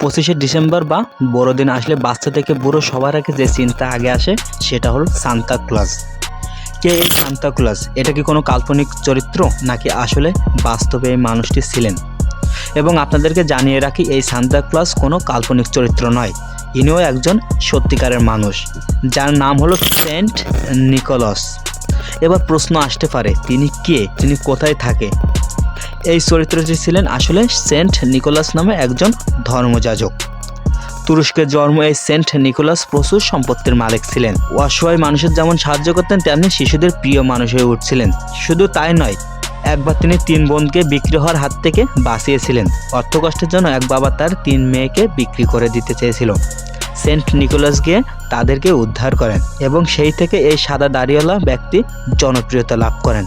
পঁচিশে ডিসেম্বর বা বড়দিন আসলে বাচ্চা থেকে বুড়ো সবার আগে যে চিন্তা আগে আসে, সেটা হলো সান্তা ক্লজ কে এই সান্তা ক্লজ এটা কি কোনো কাল্পনিক চরিত্র নাকি আসলে বাস্তবে এই মানুষটি ছিলেন? এবং আপনাদেরকে জানিয়ে রাখি, এই সান্তা ক্লজ কোনো কাল্পনিক চরিত্র নয়। ইনিও একজন সত্যিকারের মানুষ, যার নাম হলো সেন্ট নিকোলাস। এবার প্রশ্ন আসতে পারে, তিনি কে? তিনি কোথায় থাকে? এই চরিত্রটি ছিলেন আসলে সেন্ট নিকোলাস নামে একজন ধর্মযাজক। তুরস্কের জন্ম এই সেন্ট নিকোলাস প্রচুর সম্পত্তির মালিক ছিলেন। অসহায় মানুষের যেমন সাহায্য করতেন, তেমনি শিশুদের প্রিয় মানুষ হয়ে উঠছিলেন। শুধু তাই নয়, একবার তিনি তিন বোনকে বিক্রি হওয়ার হাত থেকে বাঁচিয়েছিলেন। অর্থকষ্টের জন্য এক বাবা তার তিন মেয়েকে বিক্রি করে দিতে চেয়েছিল। সেন্ট নিকোলাস গিয়ে তাদেরকে উদ্ধার করেন এবং সেই থেকে এই সাদা দাড়িওয়ালা ব্যক্তি জনপ্রিয়তা লাভ করেন।